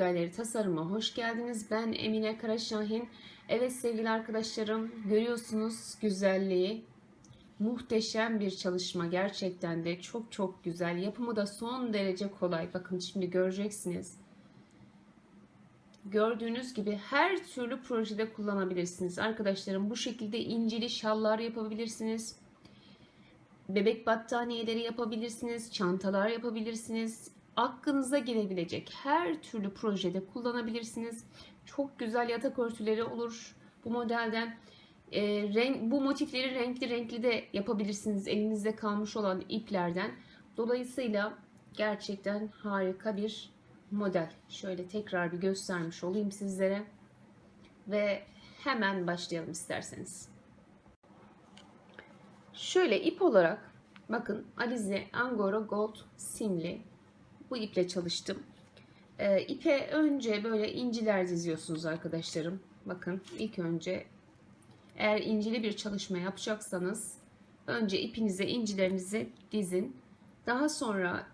Modelleri tasarıma hoş geldiniz. Ben Emine Karaşahin. Evet sevgili arkadaşlarım görüyorsunuz güzelliği. Muhteşem bir çalışma gerçekten de çok çok güzel. Yapımı da son derece kolay. Bakın şimdi göreceksiniz. Gördüğünüz gibi her türlü projede kullanabilirsiniz. Arkadaşlarım bu şekilde incili şallar yapabilirsiniz. Bebek battaniyeleri yapabilirsiniz, çantalar yapabilirsiniz. Aklınıza gelebilecek her türlü projede kullanabilirsiniz. Çok güzel yatak örtüleri olur bu modelden. E, renk, bu motifleri renkli renkli de yapabilirsiniz elinizde kalmış olan iplerden. Dolayısıyla gerçekten harika bir model. Şöyle tekrar bir göstermiş olayım sizlere. Ve hemen başlayalım isterseniz. Şöyle ip olarak bakın Alize Angora Gold simli bu iple çalıştım. Ee, ipe önce böyle inciler diziyorsunuz arkadaşlarım. Bakın ilk önce eğer incili bir çalışma yapacaksanız önce ipinize incilerinizi dizin. Daha sonra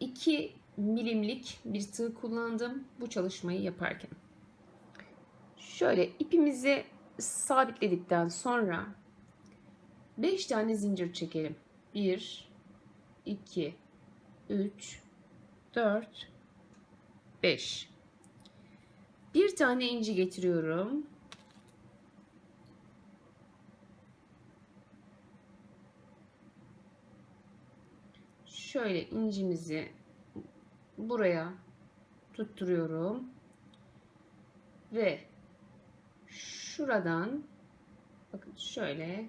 2 milimlik bir tığ kullandım bu çalışmayı yaparken. Şöyle ipimizi sabitledikten sonra 5 tane zincir çekelim. 1 2 3 4 5 Bir tane inci getiriyorum. Şöyle incimizi buraya tutturuyorum. Ve şuradan bakın şöyle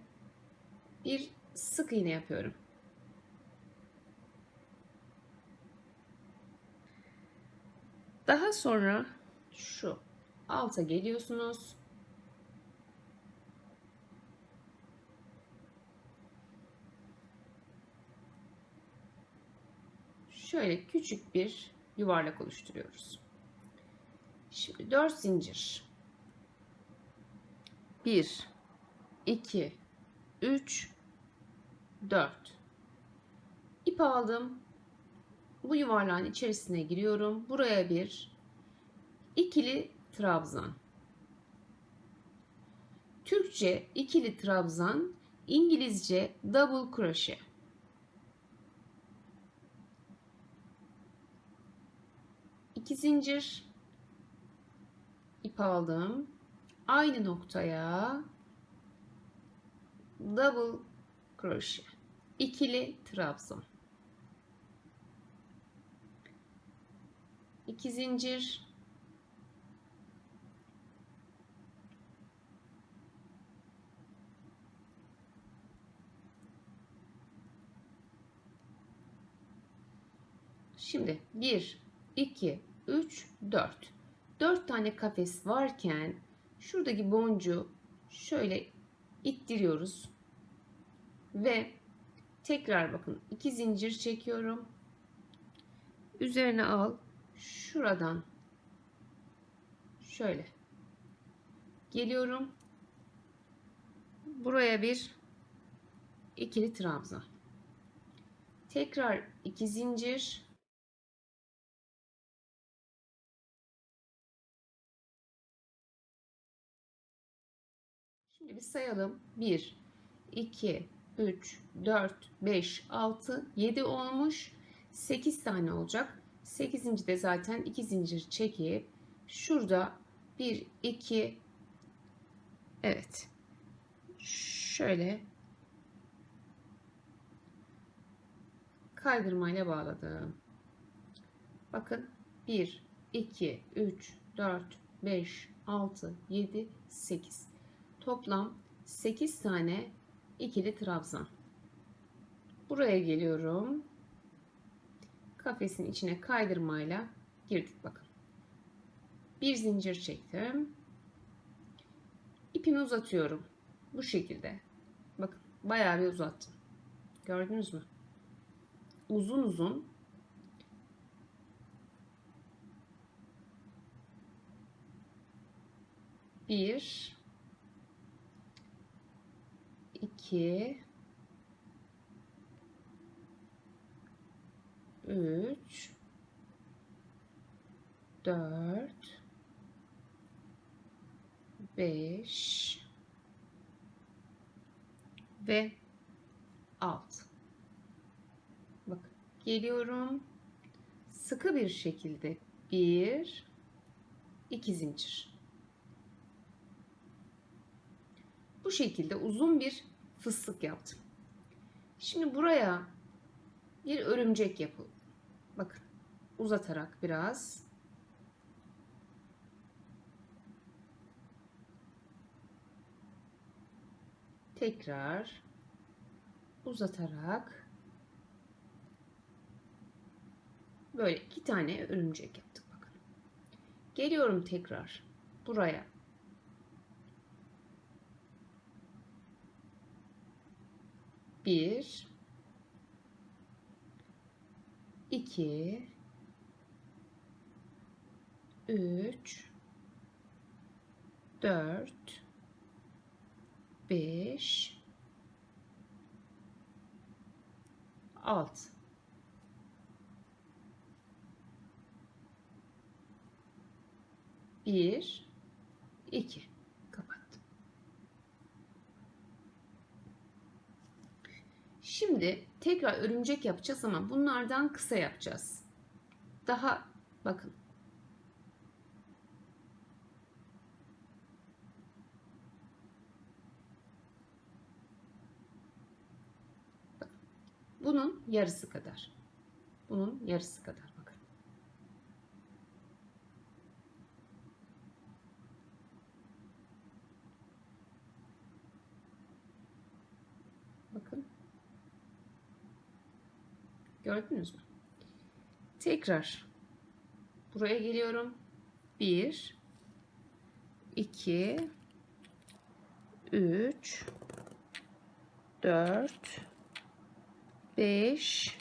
bir sık iğne yapıyorum. Daha sonra şu alta geliyorsunuz. Şöyle küçük bir yuvarlak oluşturuyoruz. Şimdi 4 zincir. 1 2 3 4 İp aldım. Bu yuvarlağın içerisine giriyorum. Buraya bir ikili trabzan. Türkçe ikili trabzan, İngilizce double crochet. İki zincir ip aldım. Aynı noktaya double crochet. ikili trabzan. 2 zincir. Şimdi 1 2 3 4 4 tane kafes varken şuradaki boncuğu şöyle ittiriyoruz. Ve tekrar bakın 2 zincir çekiyorum. Üzerine al şuradan şöyle geliyorum. Buraya bir ikili trabzan. Tekrar iki zincir. Şimdi bir sayalım. 1 2 3 4 5 6 7 olmuş. 8 tane olacak. 8. de zaten 2 zincir çekip şurada 1 2 evet şöyle kaydırmayla bağladım. Bakın 1 2 3 4 5 6 7 8 toplam 8 tane ikili trabzan. Buraya geliyorum kafesin içine kaydırmayla girdik bakın. Bir zincir çektim. İpimi uzatıyorum. Bu şekilde. Bakın bayağı bir uzattım. Gördünüz mü? Uzun uzun bir iki 3 4 5 ve 6 bak geliyorum. Sıkı bir şekilde bir iki zincir. Bu şekilde uzun bir fıstık yaptım. Şimdi buraya bir örümcek yapı bakın uzatarak biraz tekrar uzatarak böyle iki tane örümcek yaptık bakın. Geliyorum tekrar buraya. Bir, iki, üç, dört, 5 6 1 2 Şimdi tekrar örümcek yapacağız ama bunlardan kısa yapacağız. Daha bakın Bunun yarısı kadar. Bunun yarısı kadar bakın. Bakın. Gördünüz mü? Tekrar buraya geliyorum. 1 2 3 4 5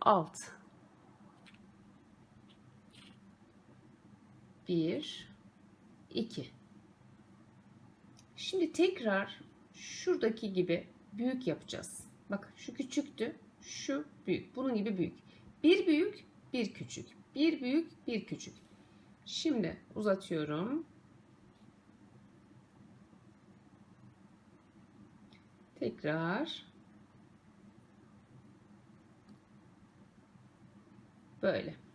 6 1 2 Şimdi tekrar şuradaki gibi büyük yapacağız. Bak şu küçüktü, şu büyük. Bunun gibi büyük. Bir büyük, bir küçük. Bir büyük, bir küçük. Şimdi uzatıyorum. Tekrar Böyle.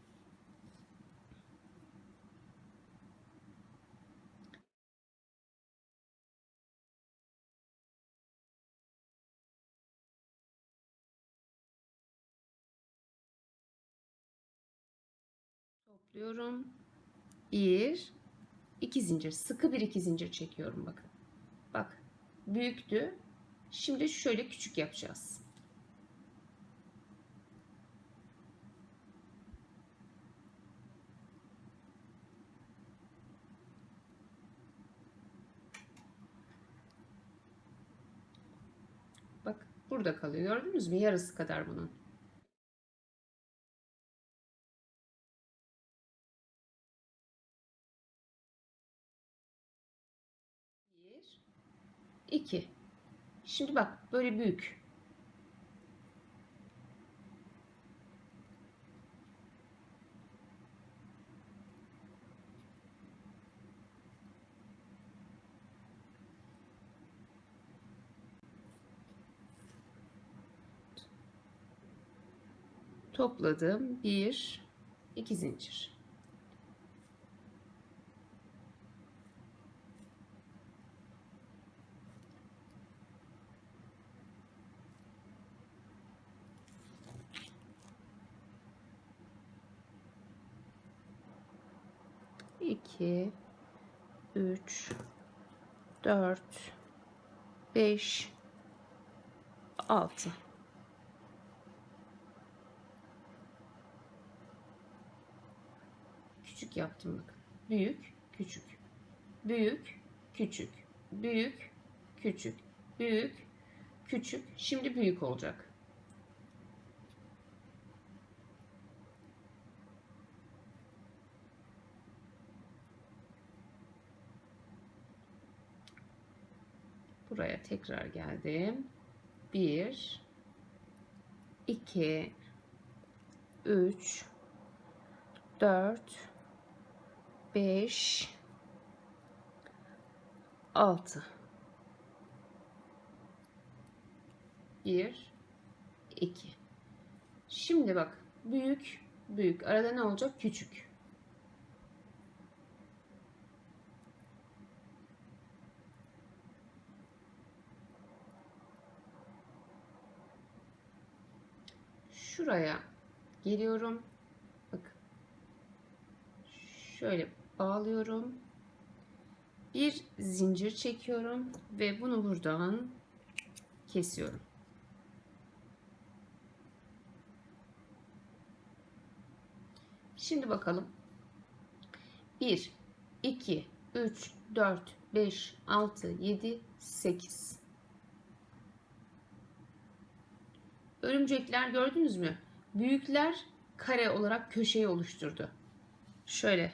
Topluyorum. Bir, iki zincir. Sıkı bir iki zincir çekiyorum bakın. Bak büyüktü. Şimdi şöyle küçük yapacağız. Bak burada kalıyor. Gördünüz mü? Yarısı kadar bunun. 2. Şimdi bak böyle büyük. Topladım. 1 2 zincir. İki, üç, dört, beş, altı. küçük yaptım bak. Büyük, küçük. Büyük, küçük. Büyük, küçük. Büyük, küçük. Şimdi büyük olacak. Buraya tekrar geldim. 1 2 3 4 5 6 1 2 Şimdi bak büyük büyük. Arada ne olacak? Küçük şuraya geliyorum bak şöyle bağlıyorum bir zincir çekiyorum ve bunu buradan kesiyorum Şimdi bakalım. 1, 2, 3, 4, 5, 6, 7, 8. Örümcekler gördünüz mü? Büyükler kare olarak köşeyi oluşturdu. Şöyle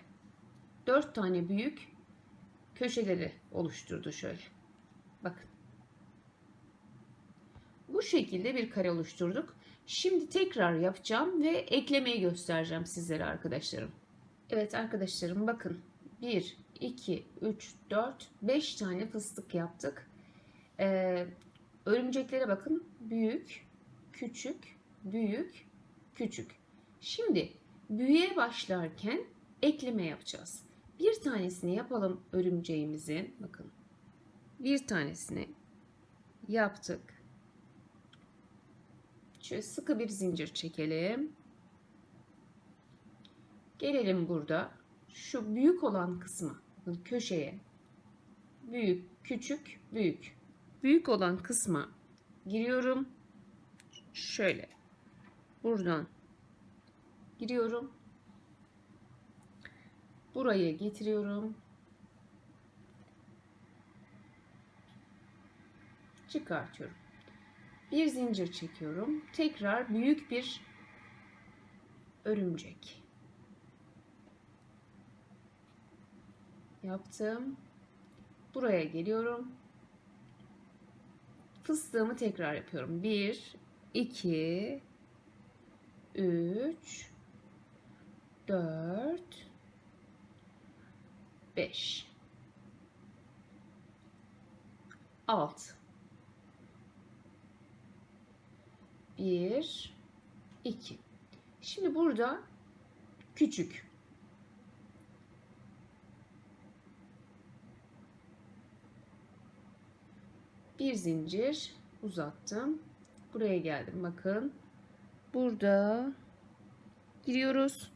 4 tane büyük köşeleri oluşturdu şöyle. Bakın. Bu şekilde bir kare oluşturduk. Şimdi tekrar yapacağım ve eklemeyi göstereceğim sizlere arkadaşlarım. Evet arkadaşlarım bakın. 1, 2, 3, 4, 5 tane fıstık yaptık. Ee, örümceklere bakın. Büyük, küçük, büyük, küçük. Şimdi büyüye başlarken ekleme yapacağız. Bir tanesini yapalım örümceğimizin. Bakın. Bir tanesini yaptık. Şöyle sıkı bir zincir çekelim. Gelelim burada şu büyük olan kısma köşeye büyük küçük büyük büyük olan kısma giriyorum şöyle buradan giriyorum buraya getiriyorum çıkartıyorum bir zincir çekiyorum. Tekrar büyük bir örümcek. Yaptım. Buraya geliyorum. Fıstığımı tekrar yapıyorum. 1 2 3 4 5 6 1 2 Şimdi burada küçük. Bir zincir uzattım. Buraya geldim. Bakın. Burada giriyoruz.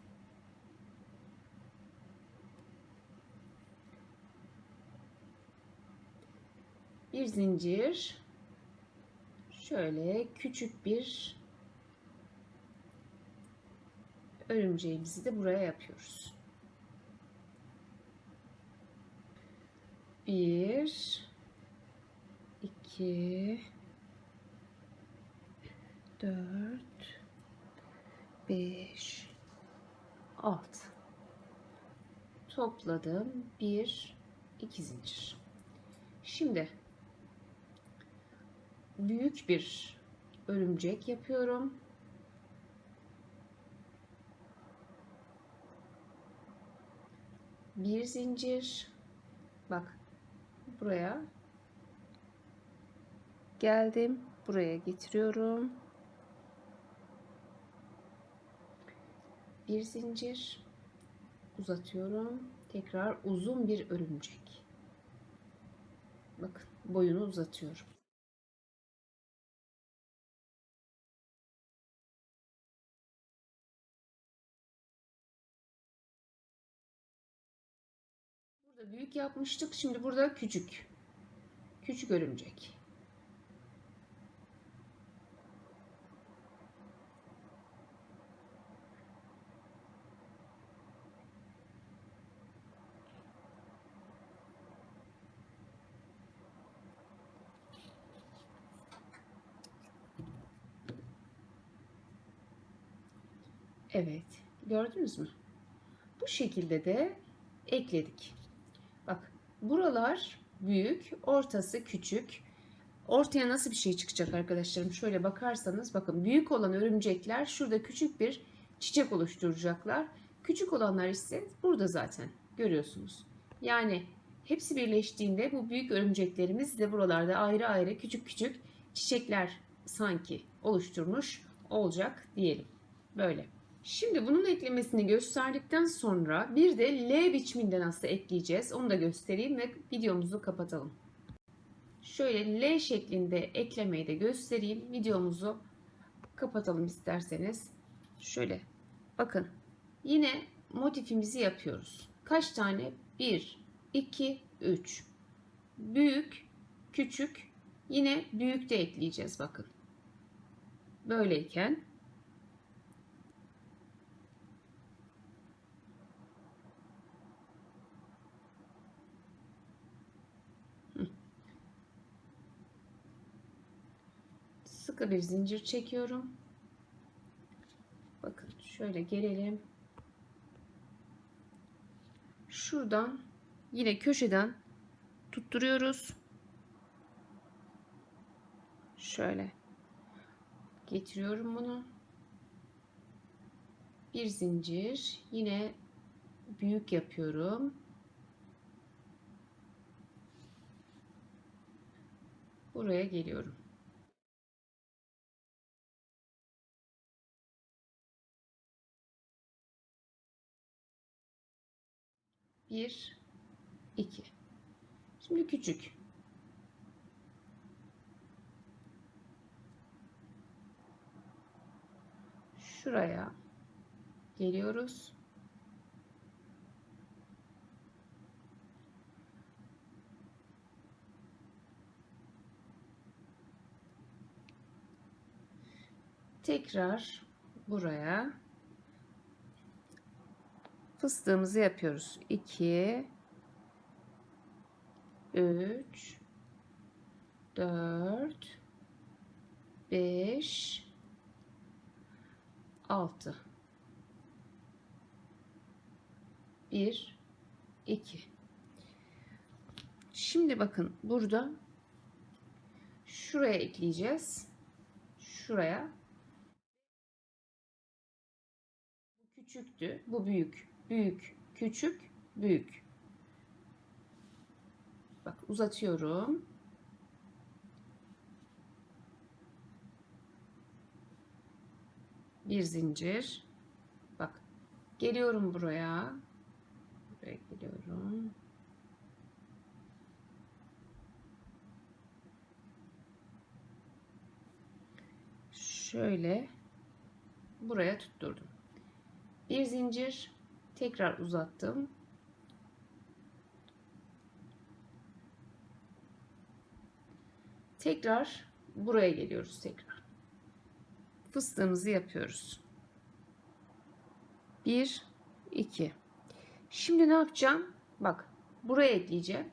Bir zincir şöyle küçük bir örümceğimizi de buraya yapıyoruz. Bir, iki, dört, beş, altı. Topladım. Bir, iki zincir. Şimdi büyük bir örümcek yapıyorum. Bir zincir. Bak buraya geldim. Buraya getiriyorum. Bir zincir uzatıyorum. Tekrar uzun bir örümcek. Bakın boyunu uzatıyorum. Burada büyük yapmıştık. Şimdi burada küçük. Küçük örümcek. Evet. Gördünüz mü? Bu şekilde de ekledik. Bak buralar büyük, ortası küçük. Ortaya nasıl bir şey çıkacak arkadaşlarım? Şöyle bakarsanız bakın büyük olan örümcekler şurada küçük bir çiçek oluşturacaklar. Küçük olanlar ise burada zaten. Görüyorsunuz. Yani hepsi birleştiğinde bu büyük örümceklerimiz de buralarda ayrı ayrı küçük küçük çiçekler sanki oluşturmuş olacak diyelim. Böyle. Şimdi bunun eklemesini gösterdikten sonra bir de L biçiminde nasıl ekleyeceğiz onu da göstereyim ve videomuzu kapatalım. Şöyle L şeklinde eklemeyi de göstereyim. Videomuzu kapatalım isterseniz. Şöyle bakın yine motifimizi yapıyoruz. Kaç tane? 1, 2, 3. Büyük, küçük, yine büyük de ekleyeceğiz bakın. Böyleyken sıkı bir zincir çekiyorum. Bakın şöyle gelelim. Şuradan yine köşeden tutturuyoruz. Şöyle getiriyorum bunu. Bir zincir yine büyük yapıyorum. Buraya geliyorum. Bir, iki. Şimdi küçük. Şuraya geliyoruz. Tekrar buraya fıstığımızı yapıyoruz. 2 3 4 5 6 1 2 Şimdi bakın burada şuraya ekleyeceğiz. Şuraya. Bu küçüktü, bu büyük. Büyük, küçük, büyük. Bak uzatıyorum. Bir zincir. Bak geliyorum buraya. Buraya geliyorum. Şöyle buraya tutturdum. Bir zincir tekrar uzattım. Tekrar buraya geliyoruz tekrar. Fıstığımızı yapıyoruz. 1 2 Şimdi ne yapacağım? Bak buraya ekleyeceğim.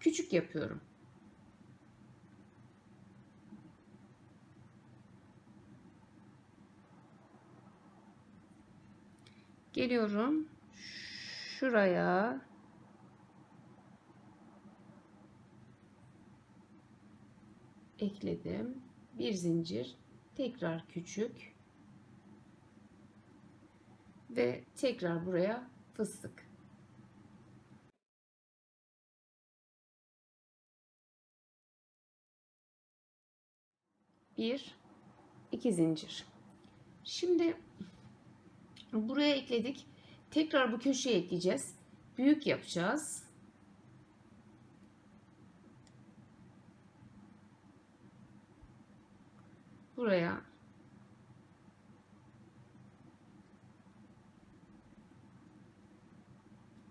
Küçük yapıyorum. Geliyorum. Şuraya ekledim. Bir zincir, tekrar küçük ve tekrar buraya fıstık. Bir, iki zincir. Şimdi buraya ekledik. Tekrar bu köşeye ekleyeceğiz. Büyük yapacağız. Buraya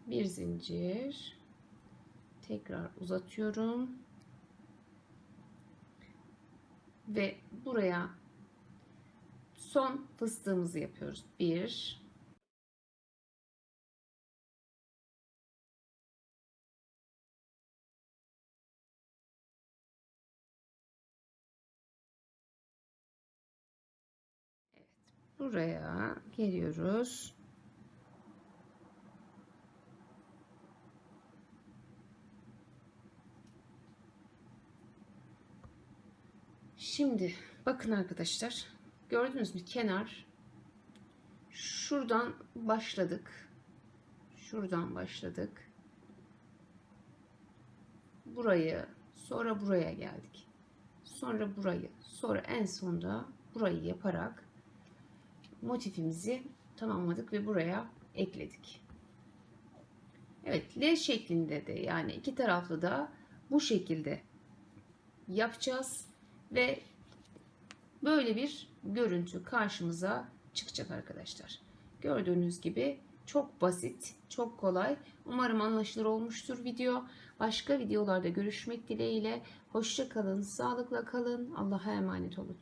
bir zincir tekrar uzatıyorum ve buraya son fıstığımızı yapıyoruz. 1 buraya geliyoruz. Şimdi bakın arkadaşlar. Gördünüz mü kenar şuradan başladık. Şuradan başladık. Burayı, sonra buraya geldik. Sonra burayı, sonra en sonda burayı yaparak motifimizi tamamladık ve buraya ekledik. Evet, L şeklinde de yani iki taraflı da bu şekilde yapacağız ve böyle bir görüntü karşımıza çıkacak arkadaşlar. Gördüğünüz gibi çok basit, çok kolay. Umarım anlaşılır olmuştur video. Başka videolarda görüşmek dileğiyle. Hoşça kalın, sağlıkla kalın. Allah'a emanet olun.